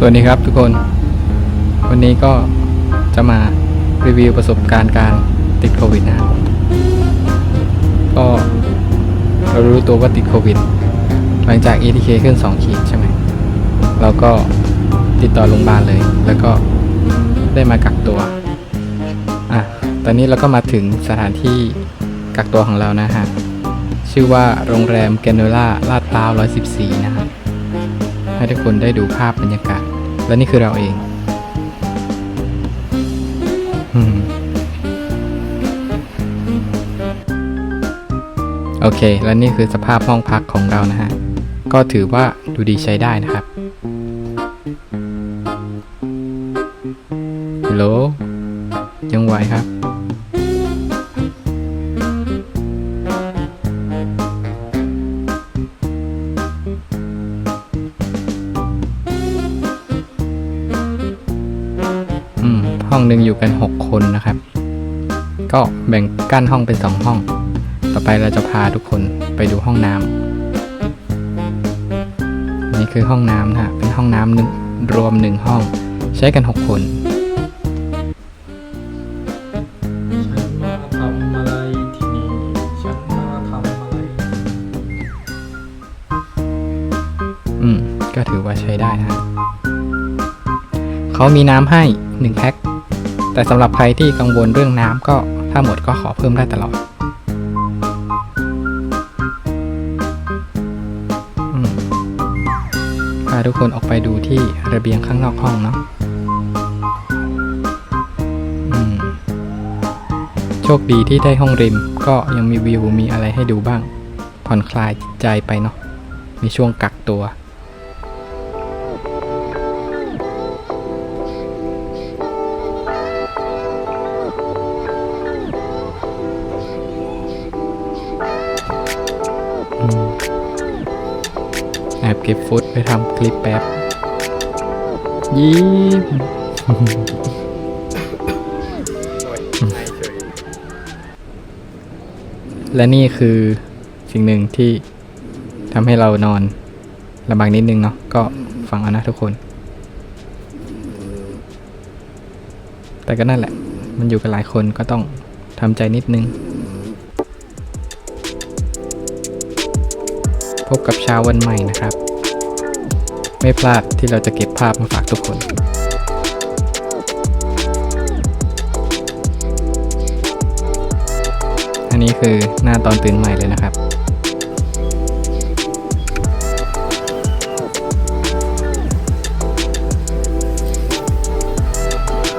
สวัสดีครับทุกคน วันนี้ก็จะมารีวิวประสบการณ์การติดโควิดนะครับก็เรารู้ตัวว่าติดโควิด หลังจาก ATK ขึ้น 2 ขีดใช่ไหมเราก็ติดต่อโรงพยาบาลเลย แล้วก็ได้มากักตัว อะ ตอนนี้เราก็มาถึงสถานที่กักตัวของเรานะฮะ ชื่อว่าโรงแรมแกนโนล่าลาดพร้าว 114 นะครับให้ทุกคนได้ดูภาพบรรยากาศ และนี่คือเราเองอโอเค และนี่คือสภาพห้องพักของเรานะฮะ ก็ถือว่าดูดีใช้ได้นะครับฮัลโหลยังไหวครับ ห้องหนึ่งอยู่กัน 6 คนนะครับ ก็แบ่งกั้นห้องเป็น 2 ห้อง ต่อไปเราจะพาทุกคนไปดูห้องน้ำนี่คือห้องน้ำนะฮะเป็นห้องน้ำหนึ่งรวมหนึ่งห้อง ใช้กัน 6 คนฉันมาทำอะไรที่นี่ฉันมาทำอะไรอืมก็ถือว่าใช้ได้นะฮะเขามีน้ำให้ 1 แพ็ค แต่สำหรับใครที่กังวลเรื่องน้ำก็ถ้าหมดก็ขอเพิ่มได้ตลอดอืมพาทุกคนออกไปดูที่ระเบียงข้างนอกห้องเนาะโชคดีที่ได้ห้องริม ก็ยังมีวิวมีอะไรให้ดูบ้าง ผ่อนคลายจิตใจไปเนาะในช่วงกักตัว อบเก็บฟุตไปทำคลิปแป๊บ ยิ้มและนี่คือสิ่งหนึ่งที่ทำให้เรานอนลำบากนิดนึงเนาะก็ฟังเอานะทุกคน แต่ก็นั่นแหละ มันอยู่กันหลายคนก็ต้องทำใจนิดนึง พบกับเช้าวันใหม่นะครับ ไม่พลาดที่เราจะเก็บภาพมาฝากทุกคนอันนี้คือหน้าตอนตื่นใหม่เลยนะครับ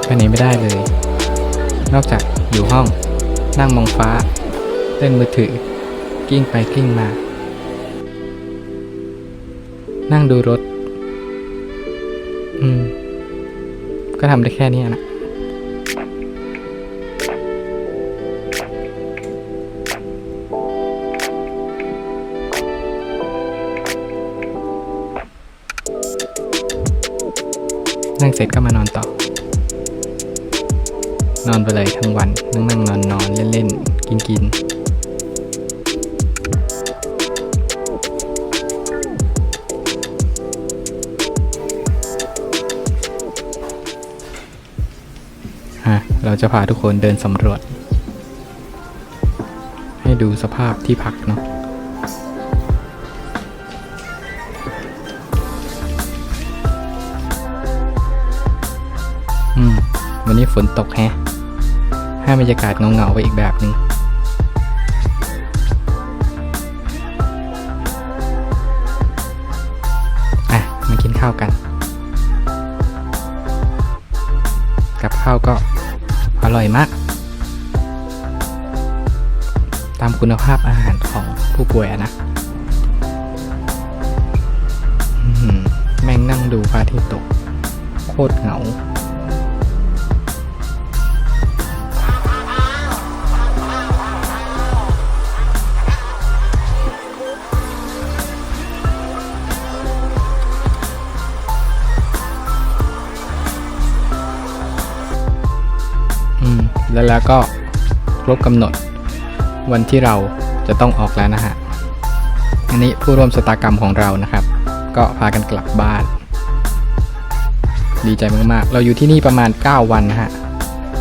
ไปไหนไม่ได้เลย นอกจากอยู่ห้อง นั่งมองฟ้า เล่นมือถือ กิ้งไปกิ้งมา นั่งดูรถ อืม ก็ทำได้แค่นี้นะนั่งเสร็จก็มานอนต่อ นอนไปเลยทั้งวัน นั่งนั่งนอนนอนเล่นเล่นกินกิน เราจะพาทุกคนเดินสำรวจ ให้ดูสภาพที่พักเนาะอืมวันนี้ฝนตกแฮะ ให้บรรยากาศเงาๆไปอีกแบบหนึงอะ มากินข้าวกัน กับข้าวก็ ร่อยมาก ตามคุณภาพอาหารของผู้ป่วยนะแม่งนั่งดูพระอาทิตย์ตก โคตรเหงา แล้วแล้วก็ครบกำหนด วันที่เราจะต้องออกแล้วนะฮะอันนี้ผู้ร่วมสตากรรมของเรานะครับ ก็พากันกลับบ้าน ดีใจมากๆ เราอยู่ที่นี่ประมาณ 9 วันนะฮะ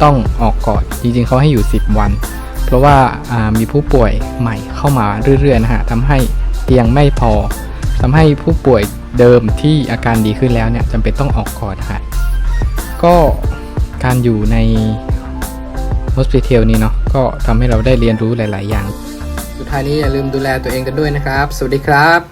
ต้องออกก่อนจริงๆเขาให้อยู่ 10 วัน เพราะว่าามีผู้ป่วยใหม่เข้ามาเรื่อยๆนะฮะทำให้เตียงไม่พอทำให้ผู้ป่วยเดิมที่อาการดีขึ้นแล้วเนี่ยจำเป็นต้องออกก่อนนะฮะก็การอยู่ใน hospital นี้เนาะก็ทำให้เราได้เรียนรู้หลาย ๆ อย่าง สุดท้ายนี้อย่าลืมดูแลตัวเองกันด้วยนะครับ สวัสดีครับ